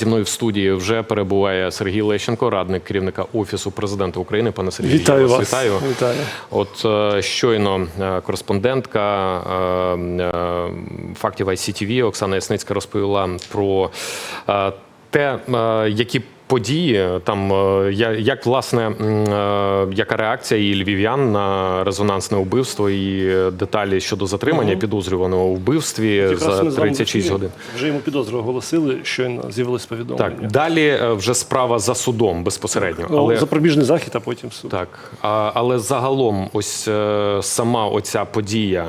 Зі мною в студії вже перебуває Сергій Лещенко, радник керівника офісу президента України. Пане Сергію, я Вітаю вас. Вітаю. Вітаю. От е, щойно е, кореспондентка е, фактів ICTV Оксана Ясницька розповіла про те, які події там, е, як власне е, яка реакція і львів'ян на резонансне вбивство і деталі щодо затримання підозрюваного у вбивстві Якраз за ми з 36 годин. Вже йому підозру оголосили, щойно з'явилось повідомлення. Так, далі е, вже справа за судом безпосередньо. Ну, Але Запобіжний захід, а потім суд. так, а, але загалом, ось сама оця подія,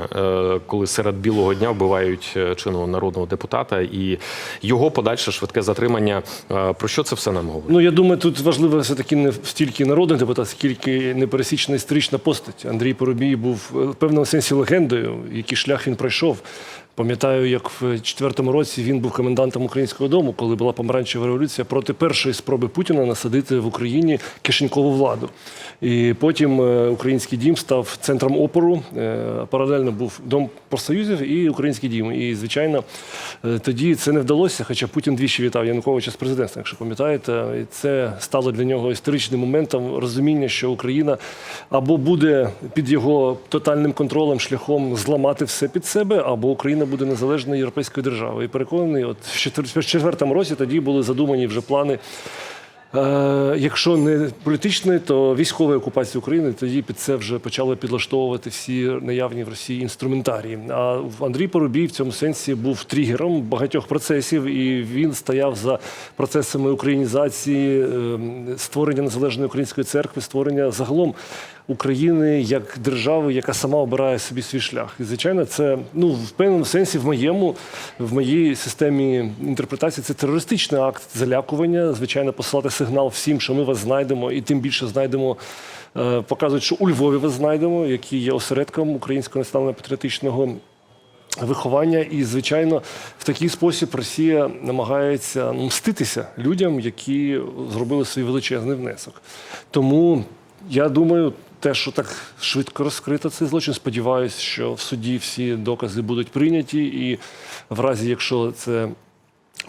коли серед білого дня вбивають чинного народного депутата, і його подальше швидке затримання. Про що це все нам говорить? Ну я думаю, тут важливо все таки не стільки народний депутат, скільки непересічна історична постать. Андрій Поробій був е, в певному сенсі легендою, який шлях він пройшов. Пам'ятаю, як в четвертому році він був комендантом українського дому, коли була помаранчева революція проти першої спроби Путіна насадити в Україні кишенькову владу. І потім е, український дім став центром опору. Е, Паралельно був дом профсоюзів і український дім. І звичайно, е, тоді це не вдалося. Хоча Путін двічі вітав Януковича з президентством, якщо пам'ятаєте, і це стало для нього історичним моментом розуміння, що Україна або буде під його тотальним контролем шляхом зламати все під себе, або Україна буде незалежною європейською державою. І переконаний, от в четвер- четвертому році тоді були задумані вже плани. Е, Якщо не політичної, то військової окупації України тоді під це вже почали підлаштовувати всі наявні в Росії інструментарії. А Андрій Поробій в цьому сенсі був тригером багатьох процесів, і він стояв за процесами українізації, е, створення незалежної української церкви, створення загалом України як держави, яка сама обирає собі свій шлях. І звичайно, це ну в певному сенсі в моєму, в моїй системі інтерпретації це терористичний акт залякування. Звичайно, послати сигнал всім, що ми вас знайдемо, і тим більше знайдемо. е, Показують, що у Львові вас знайдемо, який є осередком українського національно-патріотичного виховання. І, звичайно, в такий спосіб Росія намагається мститися людям, які зробили свій величезний внесок. Тому я думаю, те, що так швидко розкрито цей злочин, сподіваюся, що в суді всі докази будуть прийняті, і в разі, якщо це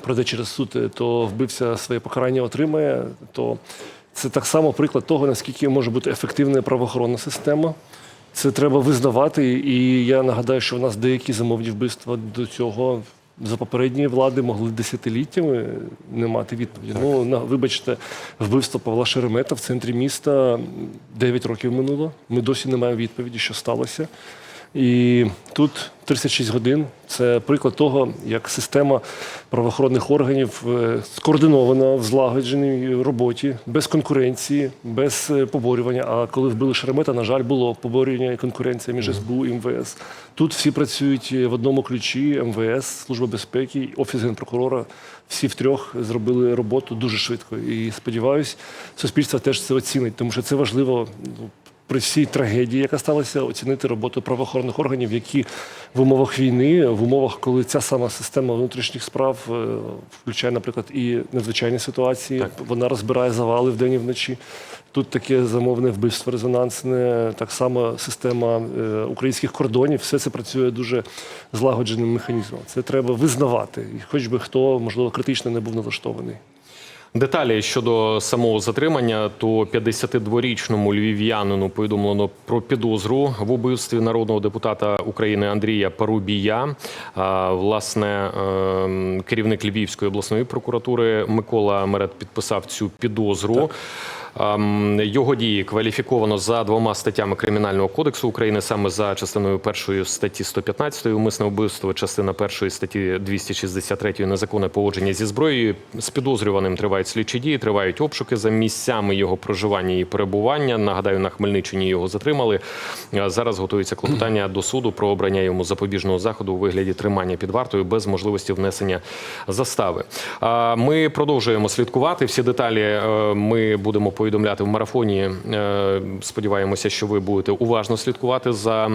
пройде через суд, то вбивця своє покарання отримає, то це так само приклад того, наскільки може бути ефективна правоохоронна система. Це треба визнавати. І я нагадаю, що в нас деякі замовні вбивства до цього за попередньої влади могли десятиліттями не мати відповіді. Ну, на, вибачте, вбивство Павла Шеремета в центрі міста 9 років минуло. Ми досі не маємо відповіді, що сталося. І тут 36 годин це приклад того, як система правоохоронних органів е, скоординована в злагодженій роботі, без конкуренції, без е, поборювання. А коли вбили Шеремета, на жаль, було поборювання і конкуренція між СБУ і МВС. Тут всі працюють в одному ключі: МВС, Служба безпеки, Офіс генпрокурора. Всі втрьох зробили роботу дуже швидко. І сподіваюся, суспільство теж це оцінить, тому що це важливо ну, при всій трагедії, яка сталася, оцінити роботу правоохоронних органів, які в умовах війни, в умовах, коли ця сама система внутрішніх справ е, включає, наприклад, і надзвичайні ситуації, Так. вона розбирає завали вдень і вночі. Тут таке замовне вбивство резонансне, так само система е, українських кордонів, все це працює дуже злагодженим механізмом. Це треба визнавати, і хоч би хто, можливо, критично не був налаштований. Деталі щодо самого затримання, то 52-річному львів'янину повідомлено про підозру в убивстві народного депутата України Андрія Парубія. Власне, ем, керівник Львівської обласної прокуратури Микола Мерет підписав цю підозру. Ем, Його дії кваліфіковано за двома статтями Кримінального кодексу України, саме за частиною першої статті 115 умисне вбивство, частина першої статті 263 незаконне поводження зі зброєю. З підозрюваним тривають слідчі дії, тривають обшуки за місцями його проживання і перебування. Нагадаю, на Хмельниччині його затримали. Зараз готується клопотання до суду про обрання йому запобіжного заходу у вигляді тримання під вартою без можливості внесення застави. Ми продовжуємо слідкувати. Всі деталі е, ми будемо повідомляти в марафоні. Е, Сподіваємося, що ви будете уважно слідкувати за е,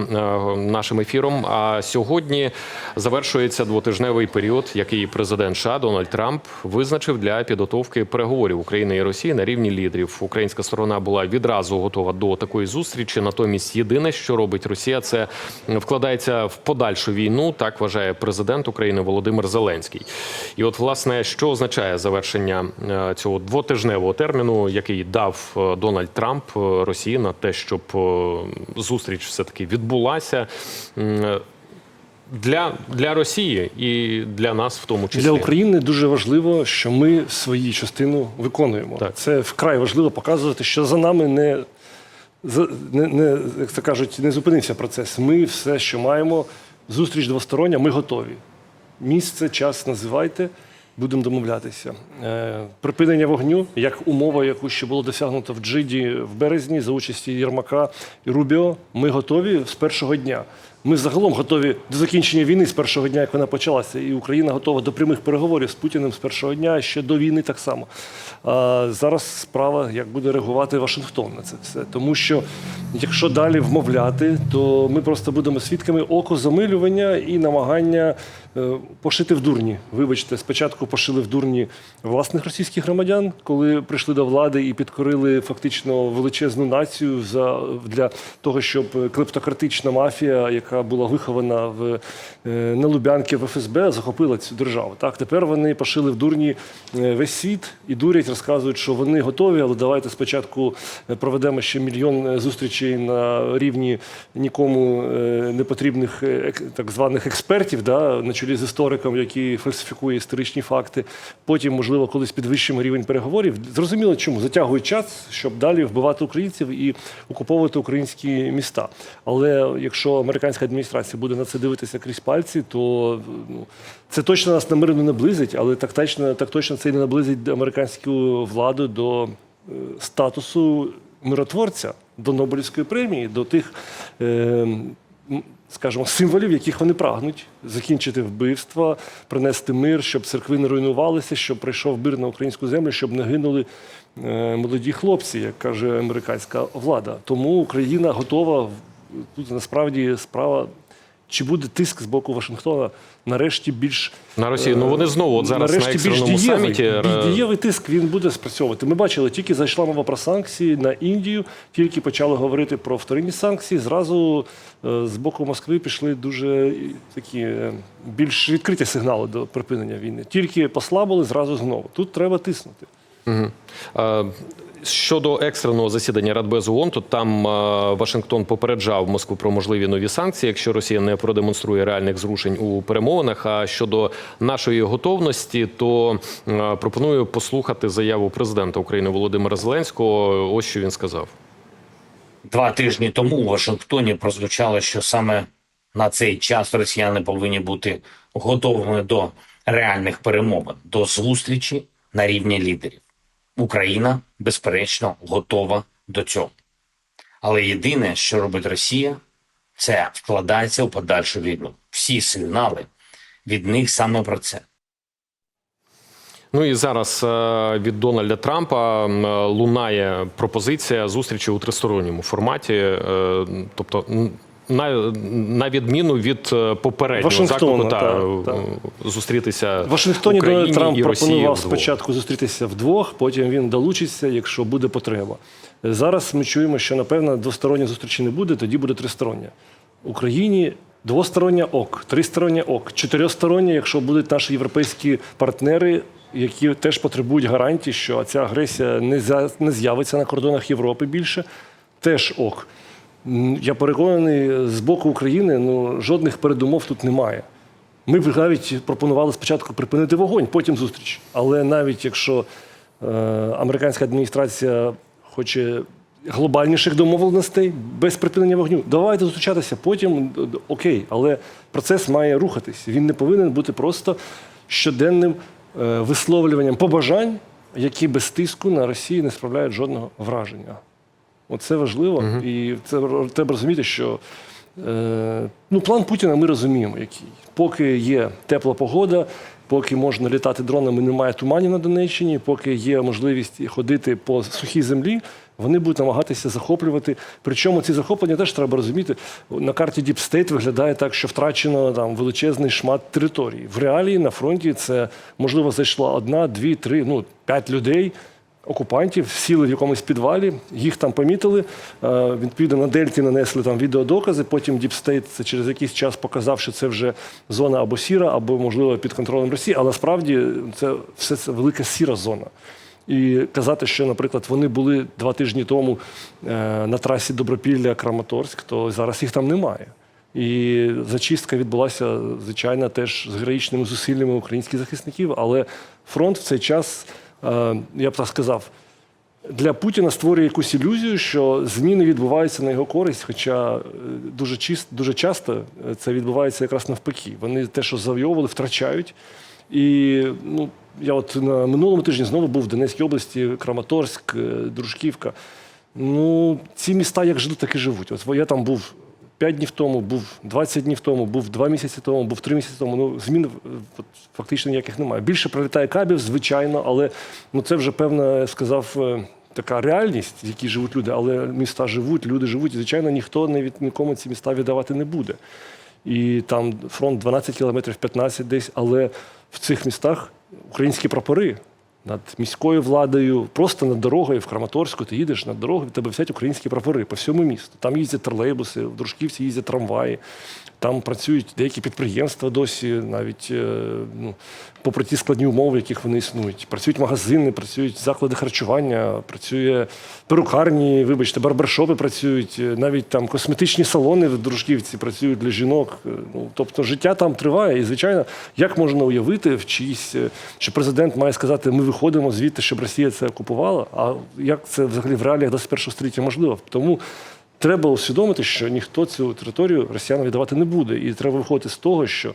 нашим ефіром. А сьогодні завершується двотижневий період, який президент США Дональд Трамп визначив для підготовки переговорів України і Росії на рівні лідерів. Українська сторона була відразу готова до такої зустрічі. Натомість, єдине, що робить Росія, це вкладається в подальшу війну. Так вважає президент України Володимир Зеленський. І от, власне, що означає завершення е, цього двотижневого терміну, який дав е, Дональд Трамп е, Росії на те, щоб е, зустріч все таки відбулася. Для, для Росії і для нас в тому числі Для України дуже важливо, що ми свою частину виконуємо. Так. Це вкрай важливо показувати, що за нами не, не, не як це кажуть, не зупинився процес. Ми все, що маємо, зустріч двостороння, ми готові. Місце, час називайте, будемо домовлятися. Е, припинення вогню, як умова, яку ще було досягнуто в Джиді в березні за участі Єрмака і Рубіо, ми готові з першого дня. Ми загалом готові до закінчення війни з першого дня, як вона почалася, і Україна готова до прямих переговорів з Путіним з першого дня, ще до війни так само. А зараз справа, як буде реагувати Вашингтон на це все. Тому що якщо далі вмовляти, то ми просто будемо свідками окозамилювання і намагання пошити в дурні. Вибачте, спочатку пошили в дурні власних російських громадян, коли прийшли до влади і підкорили фактично величезну націю за для того, щоб клептократична мафія, яка була вихована в е, на Лубянки в ФСБ, захопила цю державу. Так тепер вони пошили в дурні е, весь світ і дурять, розказують, що вони готові, але давайте спочатку е, проведемо ще мільйон е, зустрічей на рівні нікому е, не потрібних е, так званих експертів, да, на чолі з істориком, який фальсифікує історичні факти. Потім, можливо, колись підвищимо рівень переговорів. Зрозуміло, чому затягують час, щоб далі вбивати українців і окуповувати українські міста. Але якщо американська адміністрація буде на це дивитися крізь пальці, то ну, це точно нас на мир не наблизить, але так точно, так точно це і не наблизить американську владу до е, статусу миротворця, до Нобелівської премії, до тих. Е, Скажімо, символів, яких вони прагнуть закінчити вбивства, принести мир, щоб церкви не руйнувалися, щоб прийшов мир на українську землю, щоб не гинули е, молоді хлопці, як каже американська влада. Тому Україна готова тут насправді справа. Чи буде тиск з боку Вашингтона нарешті більш на Росію. Ну вони знову от зараз на нарешті більш дієвий, саміті е, дієвий тиск він буде спрацьовувати. Ми бачили, тільки зайшла мова про санкції на Індію, тільки почали говорити про вторинні санкції. Зразу е, з боку Москви пішли дуже такі е, більш відкриті сигнали до припинення війни. Тільки послабили зразу знову. Тут треба тиснути. Е, Щодо екстреного засідання Радбезу ООН, то там е, Вашингтон попереджав Москву про можливі нові санкції, якщо Росія не продемонструє реальних зрушень у перемовинах. А щодо нашої готовності, то е, пропоную послухати заяву президента України Володимира Зеленського. Ось що він сказав. Два тижні тому у Вашингтоні прозвучало, що саме на цей час росіяни повинні бути готовими до реальних перемовин, до зустрічі на рівні лідерів. Україна, безперечно, готова до цього. Але єдине, що робить Росія, це вкладається у подальшу війну. Всі сигнали від них саме про це. Ну і зараз е, від Дональда Трампа е, лунає пропозиція зустрічі у тристоронньому форматі, е, тобто. На, на відміну від е, попереднього заклику та, так, е, зустрітися В Вашингтоні Дональд Трамп пропонував вдвох. спочатку зустрітися вдвох, потім він долучиться, якщо буде потреба. Зараз ми чуємо, що напевно двосторонньої зустрічі не буде, тоді буде тристороння. Україні двостороння ок, тристороння ок, чотиристороння, якщо будуть наші європейські партнери, які теж потребують гарантій, що ця агресія не з'явиться на кордонах Європи більше, теж ок. Я переконаний, з боку України ну, жодних передумов тут немає. Ми б навіть пропонували спочатку припинити вогонь, потім зустріч. Але навіть якщо е, американська адміністрація хоче глобальніших домовленостей без припинення вогню, давайте зустрічатися потім. Окей, але процес має рухатись. Він не повинен бути просто щоденним е, висловлюванням побажань, які без тиску на Росії не справляють жодного враження. Оце важливо, і це треба розуміти, що Е, ну, план Путіна ми розуміємо, який. Поки є тепла погода, поки можна літати дронами, немає туманів на Донеччині, поки є можливість ходити по сухій землі, вони будуть намагатися захоплювати. Причому ці захоплення теж треба розуміти. На карті Deep State виглядає так, що втрачено там величезний шмат території. В реалії на фронті це можливо зайшла одна, дві, три, ну п'ять людей. Окупантів сіли в якомусь підвалі, їх там помітили. е, Відповідно на дельті нанесли там відеодокази. Потім це через якийсь час показав, що це вже зона або сіра, або можливо під контролем Росії. Але насправді це все це велика сіра зона. І казати, що, наприклад, вони були два тижні тому е, на трасі Добропілля Краматорськ, то зараз їх там немає. І зачистка відбулася, звичайно, теж з героїчними зусиллями українських захисників. Але фронт в цей час, я б так сказав, для Путіна створює якусь ілюзію, що зміни відбуваються на його користь, хоча е, дуже чист, дуже часто е, це відбувається якраз навпаки. Вони те, що завойовували, втрачають. І ну, я от на минулому тижні знову був в Донецькій області, Краматорськ, е, Дружківка. Ну, ці міста як жили, так і живуть. От я там був 5 днів тому, був 20 днів тому, був 2 місяці тому, був 3 місяці тому. Ну, змін е, фактично ніяких немає. Більше прилітає кабів, звичайно, але ну, це вже певна, я сказав, е, така реальність, в якій живуть люди. Але міста живуть, люди живуть. І, звичайно, ніхто не від нікому ці міста віддавати не буде. І там фронт 12 кілометрів, 15 десь, але в цих містах українські прапори над міською владою, просто над дорогою в Краматорську, ти їдеш над дорогою, тебе висять українські прапори по всьому місту. Там їздять тролейбуси, в Дружківці їздять трамваї, там працюють деякі підприємства досі, навіть е, ну, попри ті складні умови, в яких вони існують. Працюють магазини, працюють заклади харчування, працює перукарні, вибачте, барбершопи працюють, е, навіть там косметичні салони в Дружківці працюють для жінок. Е, Ну, тобто життя там триває. І, звичайно, як можна уявити в чиїсь, що президент має сказати, ми виходимо звідти, щоб Росія це окупувала. А як це взагалі в реаліях 21 століття можливо? Тому треба усвідомити, що ніхто цю територію росіянам віддавати не буде. І треба виходити з того, що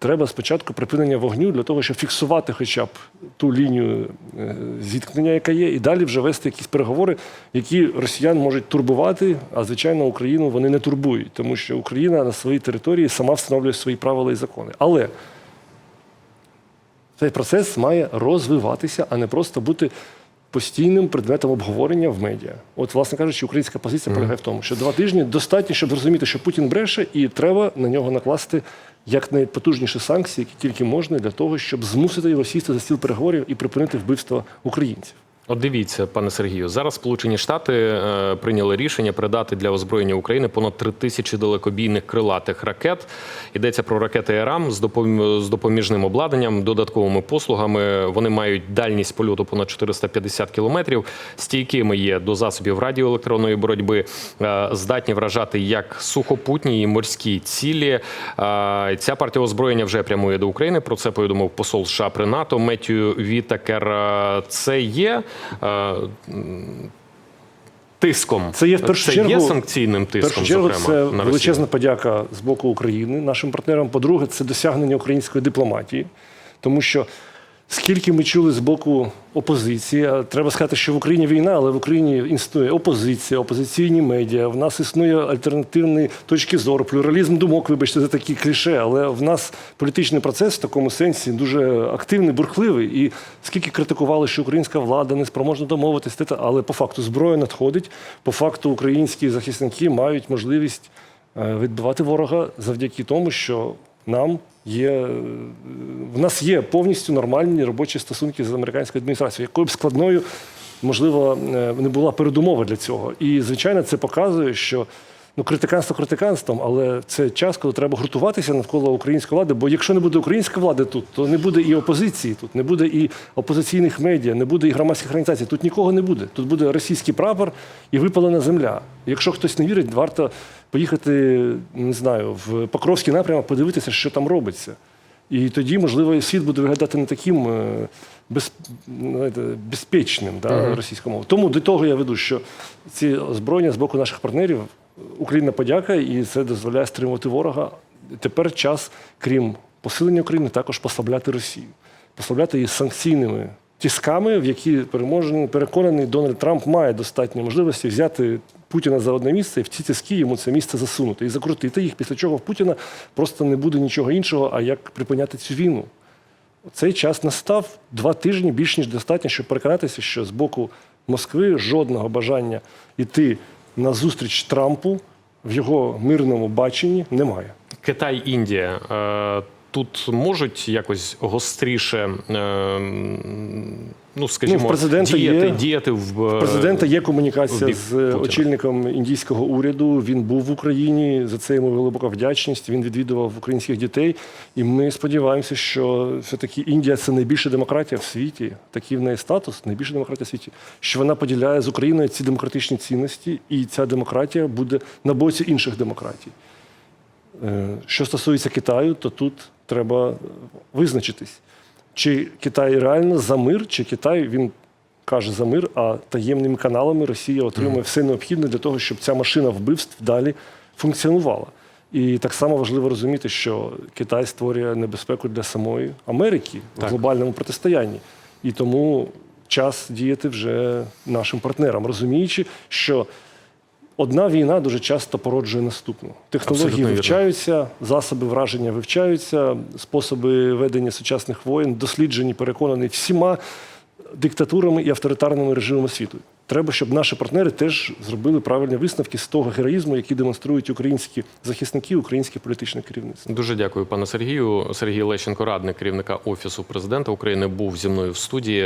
треба спочатку припинення вогню для того, щоб фіксувати хоча б ту лінію е, зіткнення, яка є, і далі вже вести якісь переговори, які росіян можуть турбувати, а звичайно Україну вони не турбують, тому що Україна на своїй території сама встановлює свої правила і закони. Але цей процес має розвиватися, а не просто бути постійним предметом обговорення в медіа. От, власне кажучи, українська позиція полягає в тому, що два тижні достатньо, щоб зрозуміти, що Путін бреше, і треба на нього накласти якнайпотужніші санкції, які тільки можна, для того, щоб змусити його сісти за стіл переговорів і припинити вбивство українців. От дивіться, пане Сергію, зараз Сполучені Штати е, прийняли рішення передати для озброєння України понад три тисячі далекобійних крилатих ракет. Йдеться про ракети ЕРАМ з допом- з допоміжним обладнанням, додатковими послугами. Вони мають дальність польоту понад 450 кілометрів. Стійкими є до засобів радіоелектронної боротьби, е, здатні вражати як сухопутні і морські цілі. Е, Ця партія озброєння вже прямує до України. Про це повідомив посол США при НАТО Меттію Вітакер. Е, Це є тиском. Це є в першу це чергу- є санкційним тиском. першу чергу, зокрема, це на величезна подяка з боку України, нашим партнерам. По-друге, це досягнення української дипломатії, тому що скільки ми чули з боку опозиції, треба сказати, що в Україні війна, але в Україні існує опозиція, опозиційні медіа. В нас існує альтернативні точки зору, плюралізм думок, вибачте, за такі кліше. Але в нас політичний процес в такому сенсі дуже активний, бурхливий. І скільки критикували, що українська влада не спроможна домовитись, але по факту зброя надходить. По факту українські захисники мають можливість е, відбивати ворога завдяки тому, що нам є е, в нас є повністю нормальні робочі стосунки з американською адміністрацією, якою б складною, можливо, е, не була передумова для цього. І звичайно, це показує, що. Ну, критиканство критиканством, але це час, коли треба гуртуватися навколо української влади. Бо якщо не буде української влади тут, то не буде і опозиції тут, не буде і опозиційних медіа, не буде і громадських організацій. Тут нікого не буде. Тут буде російський прапор і випалена земля. Якщо хтось не вірить, варто поїхати, не знаю, в Покровський напрямок, подивитися, що там робиться. І тоді, можливо, світ буде виглядати не таким е, без, знаєте, безпечним да, російською мовою. Тому до того я веду, що ці озброєння з боку наших партнерів Україна подяка, і це дозволяє стримувати ворога. Тепер час, крім посилення України, також послабляти Росію, послабляти її санкційними тисками, в які переможений, переконаний Дональд Трамп має достатньо можливості взяти Путіна за одне місце і в ці тиски йому це місце засунути і закрутити їх, після чого в Путіна просто не буде нічого іншого, а як припиняти цю війну. Цей час настав два тижні більш ніж достатньо, щоб переконатися, що з боку Москви жодного бажання йти на зустріч Трампу в його мирному баченні немає. Китай, Індія. Е, Тут можуть якось гостріше, е, ну скажімо, Ну, в президента діяти, є- діяти в е, Президента є комунікація з Путіна. очільником індійського уряду. Він був в Україні. За це йому глибока вдячність. Він відвідував українських дітей. І ми сподіваємося, що все-таки Індія це найбільша демократія в світі. Такий в неї статус, найбільша демократія в світі. Що вона поділяє з Україною ці демократичні цінності, і ця демократія буде на боці інших демократій. Е, Що стосується Китаю, то тут треба визначитись, чи Китай реально за мир, чи Китай він каже за мир, а таємними каналами Росія отримує все необхідне для того, щоб ця машина вбивств далі функціонувала. І так само важливо розуміти, що Китай створює небезпеку для самої Америки в Так. глобальному протистоянні. І тому час діяти вже нашим партнерам, розуміючи, що одна війна дуже часто породжує наступну. Технології Абсолютно вірно. засоби враження вивчаються, способи ведення сучасних воєн досліджені, переконані всіма диктатурами і авторитарними режимами світу. Треба, щоб наші партнери теж зробили правильні висновки з того героїзму, який демонструють українські захисники, українське політичне керівництво. Дуже дякую, пане Сергію. Сергій Лещенко, радник керівника офісу президента України, був зі мною в студії.